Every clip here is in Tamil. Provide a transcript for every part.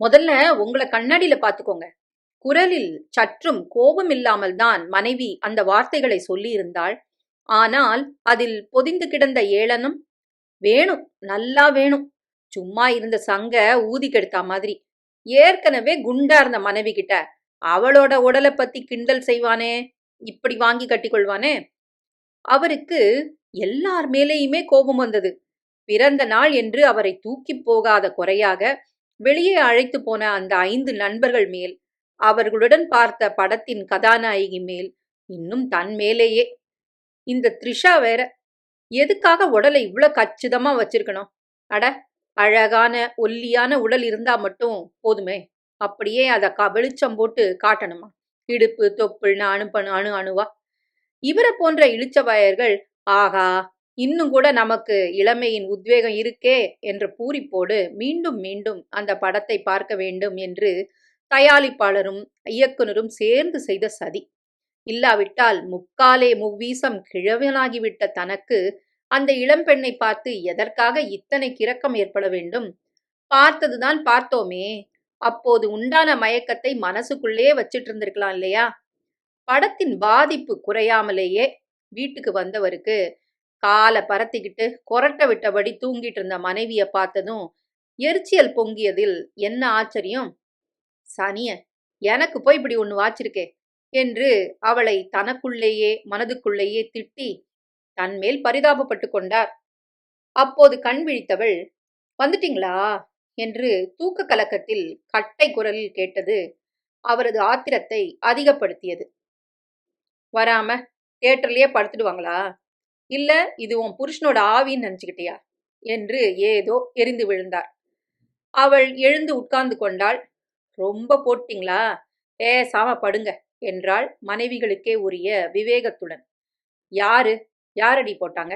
முதல்ல உங்களை கண்ணாடியில பாத்துக்கோங்க. குரலில் சற்றும் கோபம் இல்லாமல் தான் மனைவி அந்த வார்த்தைகளை சொல்லியிருந்தாள். ஆனால் அதில் பொதிந்து கிடந்த ஏளனம் வேணும் நல்லா வேணும். சும்மா இருந்த சங்க ஊதி கெடுத்தா மாதிரி. ஏற்கனவே குண்டா இருந்த மனைவி கிட்ட அவளோட உடலை பத்தி கிண்டல் செய்வானே இப்படி வாங்கி கட்டிக்கொள்வானே? அவருக்கு எல்லார் மேலேயுமே கோபம் வந்தது. பிறந்த நாள் என்று அவரை தூக்கி போகாத குறையாக வெளியே அழைத்து போன அந்த ஐந்து நண்பர்கள் மேல் அவர்களுடன் பார்த்த படத்தின் கதாநாயகி மேல் இன்னும் தன் மேலேயே. இந்த த்ரிஷா வேற எதுக்காக உடலை இவ்ளோ கச்சிதமா வச்சிருக்கணும்? அட அழகான ஒல்லியான உடல் இருந்தா மட்டும் போதுமே. அப்படியே அத க வெளிச்சம் போட்டு காட்டணுமா? இடுப்பு தொப்புள்னு அணுப்பணு அணு அணுவா? இவரை போன்ற இளிச்சவாயர்கள் ஆகா இன்னும் கூட நமக்கு இளமையின் உத்வேகம் இருக்கே என்ற பூரிப்போடு மீண்டும் மீண்டும் அந்த படத்தை பார்க்க வேண்டும் என்று தயாரிப்பாளரும் இயக்குனரும் சேர்ந்து செய்த சதி. இல்லாவிட்டால் முக்காலே முவ்வீசம் கிழவனாகிவிட்ட தனக்கு அந்த இளம்பெண்ணை பார்த்து எதற்காக இத்தனை கிறக்கம் ஏற்பட வேண்டும்? பார்த்ததுதான் பார்த்தோமே. அப்போது உண்டான மயக்கத்தை மனசுக்குள்ளே வச்சிட்டு இருந்திருக்கலாம் இல்லையா? படத்தின் பாதிப்பு குறையாமலேயே வீட்டுக்கு வந்தவருக்கு காலை பரத்திக்கிட்டு கொரட்டை விட்டபடி தூங்கிட்டு இருந்த மனைவியை பார்த்ததும் எரிச்சல் பொங்கியதில் என்ன ஆச்சரியம்? சனிய எனக்கு போய் இப்படி ஒன்று வாச்சிருக்கே என்று அவளை தனக்குள்ளேயே மனதுக்குள்ளேயே திட்டி தன்மேல் பரிதாபப்பட்டு கொண்டார். அப்போது கண் விழித்தவள் வந்துட்டீங்களா? என்று தூக்க கலக்கத்தில் கட்டை குரலில் கேட்டது அவரது ஆத்திரத்தை அதிகப்படுத்தியது. வராம தியேட்டர்லயே படுத்துடுவாங்களா? இல்ல இது உன் புருஷனோட ஆவின்னு நினைச்சுக்கிட்டியா? என்று ஏதோ எரிந்து விழுந்தார் அவள் எழுந்து உட்கார்ந்து கொண்டாள். ரொம்ப போட்டீங்களா? பேசாம படுங்க என்றாள் மனைவிகளுக்கே உரிய விவேகத்துடன். யாரு? யாரடி போட்டாங்க?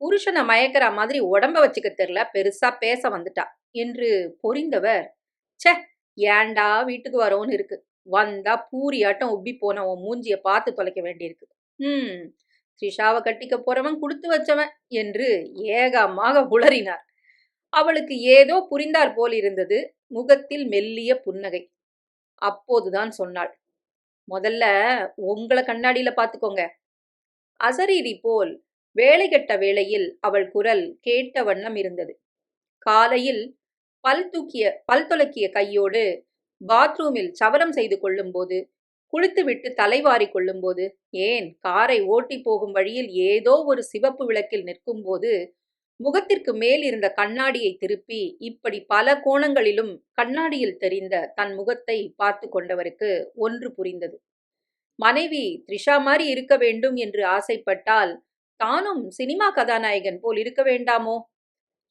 புருஷனை மயக்கிற மாதிரி உடம்ப வச்சுக்க தெரியல பெருசா பேச வந்துட்டா என்று பொறிந்தவர் ச்சே ஏன்டா வீட்டுக்கு வரோன்னு இருக்கு? வந்தா பூரியாட்டம் உப்பி போன உன் மூஞ்சிய பார்த்து தொலைக்க வேண்டியிருக்கு. ம் த்ரிஷாவை கட்டிக்க போறவன் கொடுத்து வச்சவன் என்று ஏகமாக உளறினார். அவளுக்கு ஏதோ புரிந்தார் போல் இருந்தது முகத்தில் மெல்லிய புன்னகை. அப்போதுதான் சொன்னாள் முதல்ல உங்களை கண்ணாடியில பாத்துக்கோங்க. அசரீரி போல் வேலை கெட்ட வேளையில் அவள் குரல் கேட்ட வண்ணம் இருந்தது. காலையில் பல் தூக்கிய பல் துலக்கிய கையோடு பாத்ரூமில் சவரம் செய்து கொள்ளும் போது குளித்துவிட்டு தலைவாரி கொள்ளும்போது ஏன் காரை ஓட்டி போகும் வழியில் ஏதோ ஒரு சிவப்பு விளக்கில் நிற்கும்போது முகத்திற்கு மேல் இருந்த கண்ணாடியை திருப்பி இப்படி பல கோணங்களிலும் கண்ணாடியில் தெரிந்த தன் முகத்தை பார்த்து கொண்டவருக்கு ஒன்று புரிந்தது. மனைவி த்ரிஷா மாதிரி இருக்க வேண்டும் என்று ஆசைப்பட்டால் தானும் சினிமா கதாநாயகன் போல் இருக்க வேண்டாமோ?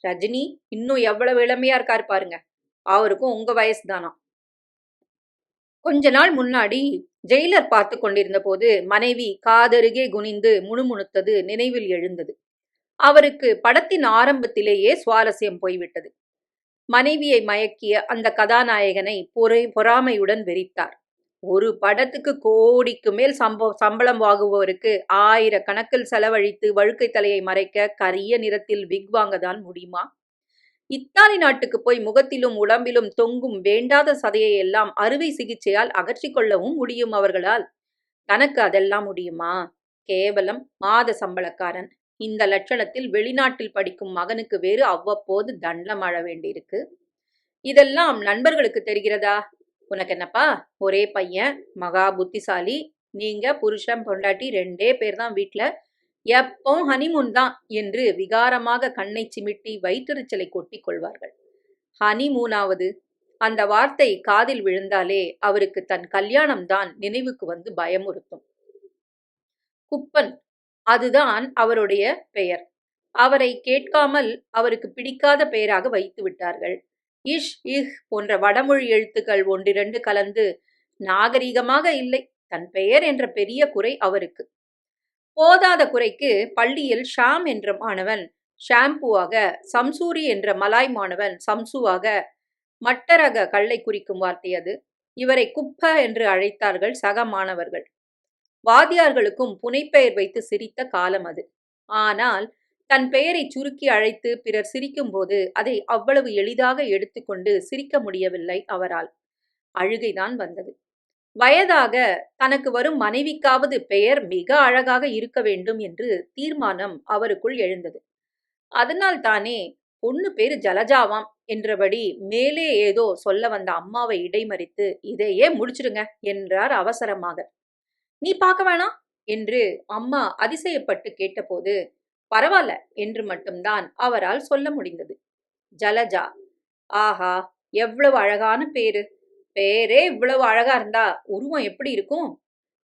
ரஜினி இன்னும் எவ்வளவு இளமையா இருக்கார் பாருங்க. அவருக்கும் உங்க வயசு தானா கொஞ்ச நாள் முன்னாடி ஜெயிலர் பார்த்து கொண்டிருந்த போது மனைவி காதருகே குனிந்து முணுமுணுத்தது நினைவில் எழுந்தது. அவருக்கு படத்தின் ஆரம்பத்திலேயே சுவாரஸ்யம் போய்விட்டது. மனைவியை மயக்கிய அந்த கதாநாயகனை பொறை பொறாமையுடன் வெறித்தார். ஒரு படத்துக்கு கோடிக்கு மேல் சம்ப சம்பளம் வாங்குபவருக்கு ஆயிரக்கணக்கில் செலவழித்து வழுக்கை தலையை மறைக்க கரிய நிறத்தில் விக் வாங்கதான் முடியுமா? இத்தாலி நாட்டுக்கு போய் முகத்திலும் உடம்பிலும் தொங்கும் வேண்டாத சதையை எல்லாம் அறுவை சிகிச்சையால் அகற்றி கொள்ளவும் முடியும் அவர்களால். தனக்கு அதெல்லாம் முடியுமா? கேவலம் மாத சம்பளக்காரன். இந்த லட்சணத்தில் வெளிநாட்டில் படிக்கும் மகனுக்கு வேறு அவ்வப்போது தண்டம் அழ வேண்டியிருக்கு. இதெல்லாம் நண்பர்களுக்கு தெரிகிறதா? உனக்கு என்னப்பா? ஒரே பையன் மகா புத்திசாலி. நீங்க புருஷன் பொண்டாட்டி ரெண்டே பேர் தான் வீட்ல. எப்போ ஹனிமூன் தான் என்று விகாரமாக கண்ணை சிமிட்டி வயிற்றுச்சலை கொட்டிக் கொள்வார்கள். ஹனிமூனாவது அந்த வார்த்தை காதில் விழுந்தாலே அவருக்கு தன் கல்யாணம் தான் நினைவுக்கு வந்து பயமுறுத்தும். குப்பன். அதுதான் அவருடைய பெயர். அவரை கேட்காமல் அவருக்கு பிடிக்காத பெயராக வைத்து விட்டார்கள். இஷ் இஹ் போன்ற வடமொழி எழுத்துக்கள் ஒன்றிரண்டு கலந்து நாகரீகமாக இல்லை. தன் பெயர் என்ற பெரிய குறை அவருக்கு. போதாத குறைக்கு பள்ளியில் ஷாம் என்ற மாணவன் ஷாம்புவாக சம்சூரி என்ற மலாய் மாணவன் சம்சுவாக மட்டரக கல்லை குறிக்கும் வார்த்தை அது. இவரை குப்ப என்று அழைத்தார்கள் சக மாணவர்கள். வாத்தியார்களுக்கும் புனைப்பெயர் வைத்து சிரித்த காலம் அது. ஆனால் தன் பெயரை சுருக்கி அழைத்து பிறர் சிரிக்கும்போது அதை அவ்வளவு எளிதாக எடுத்துக்கொண்டு சிரிக்க முடியவில்லை அவரால். அழுகைதான் வந்தது. வயதாக தனக்கு வரும் மனைவிக்காவது பெயர் மிக அழகாக இருக்க வேண்டும் என்று தீர்மானம் அவருக்குள் எழுந்தது. அதனால் தானே பொண்ணு பேரு ஜலஜாவாம் என்றபடி மேலே ஏதோ சொல்ல வந்த அம்மாவை இடைமறித்து இதையே முடிச்சிடுங்க என்றார் அவசரமாக. நீ பார்க்க வேணாம் என்று அம்மா அதிசயப்பட்டு கேட்டபோது பரவாயில்ல என்று மட்டும்தான் அவரால் சொல்ல முடிந்தது. ஜலஜா ஆஹா எவ்வளவு அழகான பேரு! பேரே இவ்வளவு அழகா இருந்தா உருவம் எப்படி இருக்கும்?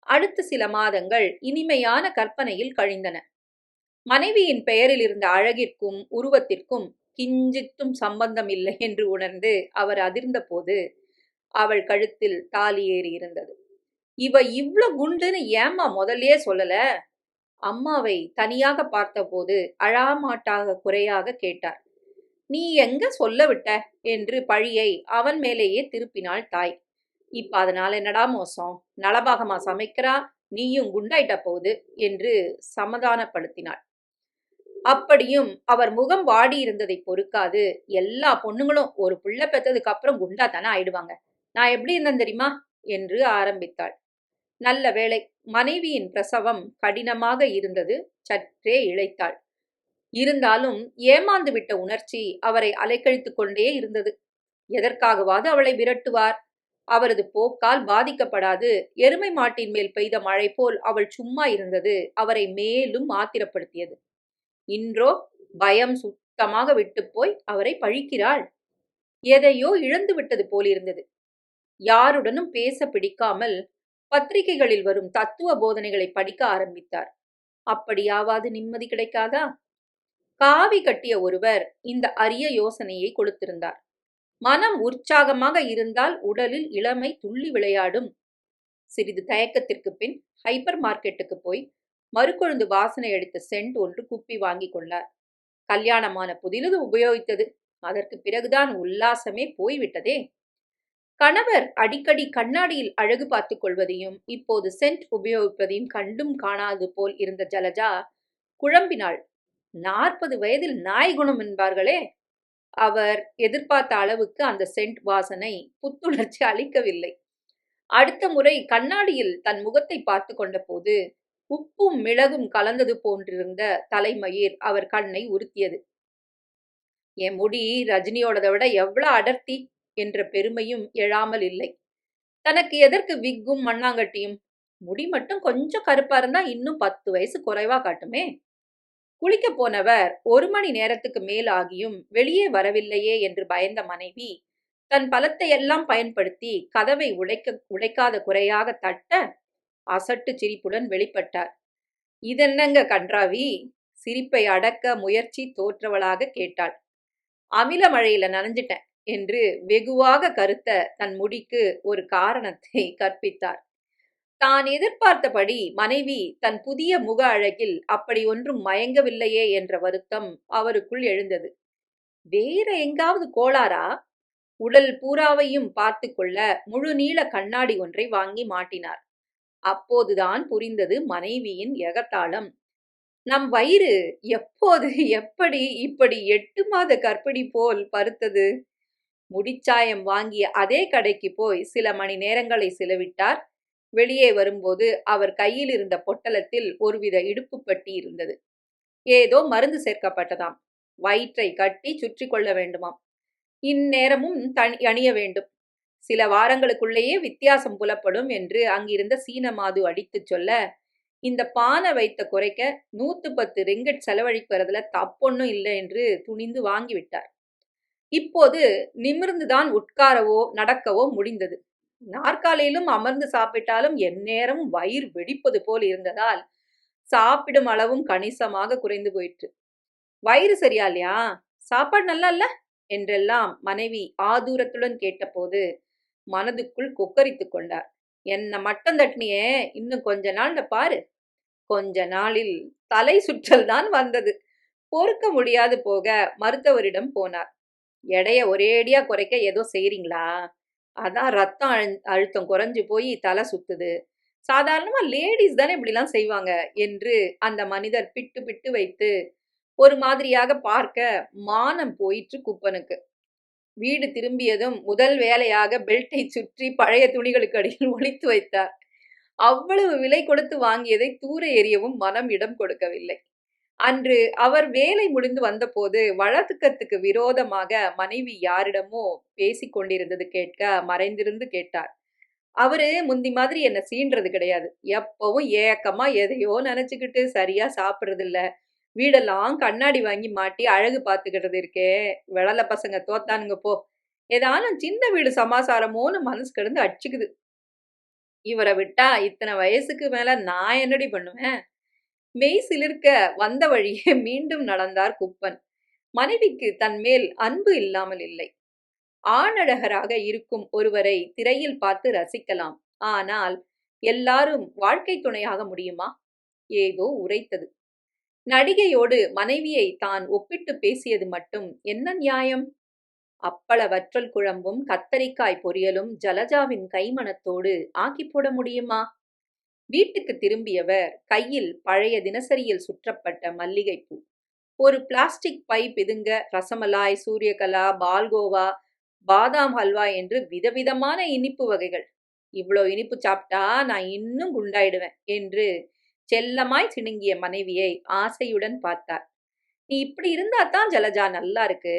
அடுத்த சில மாதங்கள் இனிமையான கற்பனையில் கழிந்தன. மனைவியின் பெயரில் இருந்த அழகிற்கும் உருவத்திற்கும் கிஞ்சித்தும் சம்பந்தம் இல்லை என்று உணர்ந்து அவர் அதிர்ந்த போது அவள் கழுத்தில் தாலி ஏறி இருந்தது. இவ இவ்ளோ குண்டுன்னு ஏம்மா முதல்லயே சொல்லல? அம்மாவை தனியாக பார்த்தபோது அழாமாட்டாக குறையாக கேட்டார். நீ எங்க சொல்ல விட்ட? என்று பழியை அவன் மேலேயே திருப்பினாள் தாய். இப்ப அதனால என்னடா மோசம்? நலபாகமா சமைக்கிறா? நீயும் குண்டாயிட்ட போகுது? என்று சமாதானப்படுத்தினாள். அப்படியும் அவர் முகம் வாடி இருந்ததை பொறுக்காது. எல்லா பொண்ணுங்களும் ஒரு புள்ள பெற்றதுக்கு அப்புறம் குண்டா தானே ஆயிடுவாங்க. நான் எப்படி இருந்தேன் தெரியுமா? என்று ஆரம்பித்தாள். நல்ல வேளை மனைவியின் பிரசவம் கடினமாக இருந்தது சற்றே இழைத்தாள். இருந்தாலும் ஏமாந்துவிட்ட உணர்ச்சி அவரை அலைக்கழித்துக் கொண்டே இருந்தது. எதற்காகவாது அவளை விரட்டுவார்? அவரது போக்கால் பாதிக்கப்படாது. எருமை மாட்டின் மேல் பெய்த மழை போல் அவள் சும்மா இருந்தது. அவரை மேலும் ஆத்திரப்படுத்தியது. இன்றோ பயம் சுத்தமாக விட்டு போய் அவரை பழிக்கிறாள். எதையோ இழந்து விட்டது போலிருந்தது. யாருடனும் பேச பிடிக்காமல் பத்திரிகைகளில் வரும் தத்துவ போதனைகளை படிக்க ஆரம்பித்தார். அப்படியாவது நிம்மதி கிடைக்காதா? காவி கட்டிய ஒருவர் இந்த அரிய யோசனையை கொடுத்திருந்தார். மனம் உற்சாகமாக இருந்தால் உடலில் இளமை துள்ளி விளையாடும். சிறிது தயக்கத்திற்கு பின் ஹைப்பர் மார்க்கெட்டுக்கு போய் மறுக்கொழுந்து வாசனை அடித்த சென்ட் ஒன்று குப்பி வாங்கி கொண்டார். கல்யாணமான புதிலது உபயோகித்தது. அதற்கு பிறகுதான் உல்லாசமே போய்விட்டதே. கணவர் அடிக்கடி கண்ணாடியில் அழகு பார்த்துக் கொள்வதையும் இப்போது சென்ட் உபயோகிப்பதையும் கண்டும் காணாது போல் இருந்த ஜலஜா குழம்பினாள். நாற்பது வயதில் நாய் குணம் என்பார்களே. அவர் எதிர்பார்த்த அளவுக்கு அந்த சென்ட் வாசனை புத்துணர்ச்சி அளிக்கவில்லை. அடுத்த முறை கண்ணாடியில் தன் முகத்தை பார்த்து கொண்ட போது உப்பும் மிளகும் கலந்தது போன்றிருந்த தலைமயிர் அவர் கண்ணை உறுத்தியது என் முடி ரஜினியோடதை விட எவ்வளவு அடர்த்தி? என்ற பெருமையும் எழாமல் இல்லை. தனக்கு எதற்கு விக்கும் மண்ணாங்கட்டியும்? முடி மட்டும் கொஞ்சம் கருப்பா இருந்தா இன்னும் பத்து வயசு குறைவா காட்டுமே. குளிக்க போனவர் ஒரு மணி நேரத்துக்கு மேல் ஆகியும் வெளியே வரவில்லையே என்று பயந்த மனைவி தன் பலத்தையெல்லாம் பயன்படுத்தி கதவை உழைக்க உழைக்காத குறையாக தட்ட அசட்டு சிரிப்புடன் வெளிப்பட்டார். இதென்னங்க கன்றாவி? சிரிப்பை அடக்க முயற்சி தோற்றவளாக கேட்டாள். அமில மழையில நனைஞ்சிட்டேன் என்று வெகுவாக கருத்த தன் முடிக்கு ஒரு காரணத்தை கற்பித்தார். தான் எதிர்பார்த்தபடி மனைவி தன் புதிய முக அழகில் அப்படி ஒன்றும் மயங்கவில்லையே என்ற வருத்தம் அவருக்குள் எழுந்தது. வேற எங்காவது கோளாரா உடல் பூராவையும் பார்த்து கொள்ள முழு நீள கண்ணாடி ஒன்றை வாங்கி மாட்டினார். அப்போதுதான் புரிந்தது மனைவியின் எகத்தாளம். நம் வயிறு எப்போது எப்படி இப்படி எட்டு மாத கற்பிணி போல் பருத்தது? முடிச்சாயம் வாங்கிய அதே கடைக்கு போய் சில மணி நேரங்களை செலவிட்டார். வெளியே வரும்போது அவர் கையில் இருந்த பொட்டலத்தில் ஒருவித இடுப்பு பட்டி இருந்தது. ஏதோ மருந்து சேர்க்கப்பட்டதாம். வயிற்றை கட்டி சுற்றி கொள்ள வேண்டுமாம். இந்நேரமும் தனி அணிய வேண்டும். சில வாரங்களுக்குள்ளேயே வித்தியாசம் புலப்படும் என்று அங்கிருந்த சீன மாது அடித்துச் சொல்ல இந்த பானை வைத்த குறைக்க நூத்து பத்து ரிங்கட் செலவழிக்கிறதுல தப்பொன்னும் இல்லை என்று துணிந்து வாங்கிவிட்டார் இப்போது நிமிர்ந்துதான் உட்காரவோ நடக்கவோ முடிந்தது. நாற்காலியிலும் அமர்ந்து சாப்பிட்டாலும் எந்நேரமும் வயிறு வெடிப்பது போல் இருந்ததால் சாப்பிடும் அளவும் கணிசமாக குறைந்து போயிற்று. வயிறு சரியா இல்லையா? சாப்பாடு நல்லா இல்ல? என்றெல்லாம் மனைவி ஆதூரத்துடன் கேட்டபோது மனதுக்குள் கொக்கரித்து கொண்டார். என்ன மட்டம் தட்டினியே? இன்னும் கொஞ்ச நாள்ல பாரு. கொஞ்ச நாளில் தலை சுற்றல் தான் வந்தது. பொறுக்க முடியாது போக மருத்துவரிடம் போனார். எடைய ஒரேடியா குறைக்க ஏதோ செய்றீங்களா? அதான் ரத்தம் அழு அழுத்தம் குறைஞ்சு போய் தலை சுத்துது. சாதாரணமாக லேடிஸ் தானே இப்படிலாம் செய்வாங்க என்று அந்த மனிதர் பிட்டு பிட்டு வைத்து ஒரு மாதிரியாக பார்க்க மானம் போயிற்று குப்பனுக்கு. வீடு திரும்பியதும் முதல் வேலையாக பெல்ட்டை சுற்றி பழைய துணிகளுக்கு அடியில் ஒழித்து வைத்தார். அவ்வளவு விலை கொடுத்து வாங்கியதை தூர எறியவும் மனம் இடம் கொடுக்கவில்லை. அன்று அவர் வேலை முடிந்து வந்தபோது வழக்கத்துக்கு விரோதமாக மனைவி யாரிடமோ பேசி கொண்டிருந்தது கேட்க மறைந்திருந்து கேட்டார். அவரு முந்தி மாதிரி என்ன சீன்றது கிடையாது. எப்பவும் ஏக்கமா எதையோ நினைச்சுக்கிட்டு சரியா சாப்பிடுறது இல்ல வீடெல்லாம் கண்ணாடி வாங்கி மாட்டி அழகு பார்த்துக்கிட்டது இருக்கே. விளல பசங்க தோத்தானுங்க போ. ஏதானும் சின்ன வீடு சமாசாரமோன்னு மனசு கிடந்து அடிச்சுக்குது. இவரை விட்டா இத்தனை வயசுக்கு மேல நான் என்னடி பண்ணுவேன்? மெய் சிலிர்க்க வந்த வழியே மீண்டும் நடந்தார் குப்பன். மனைவிக்கு தன் மேல் அன்பு இல்லாமல் இல்லை. ஆணழகராக இருக்கும் ஒருவரை திரையில் பார்த்து ரசிக்கலாம். ஆனால் எல்லாரும் வாழ்க்கை துணையாக முடியுமா? ஏதோ உரைத்தது. நடிகையோடு மனைவியை தான் ஒப்பிட்டு பேசியது மட்டும் என்ன நியாயம்? அப்பள வற்றல் குழம்பும் கத்தரிக்காய் பொரியலும் ஜலஜாவின் கைமணத்தோடு ஆக்கி போட முடியுமா? வீட்டுக்கு திரும்பியவர் கையில் பழைய தினசரியில் சுற்றப்பட்ட மல்லிகைப்பூ. ஒரு பிளாஸ்டிக் பை பிதுங்க ரசமலாய் சூரியகலா பால்கோவா பாதாம் ஹல்வா என்று விதவிதமான இனிப்பு வகைகள். இவ்வளோ இனிப்பு சாப்பிட்டா நான் இன்னும் குண்டாயிடுவேன் என்று செல்லமாய் சிணுங்கிய மனைவியை ஆசையுடன் பார்த்தார். நீ இப்படி இருந்தா தான் ஜலஜா நல்லா இருக்கு.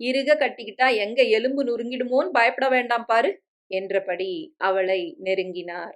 இறுக கட்டிக்கிட்டா எங்க எலும்பு நுறுங்கிடுமோன்னு பயப்பட வேண்டாம் பாரு என்றபடி அவளை நெருங்கினார்.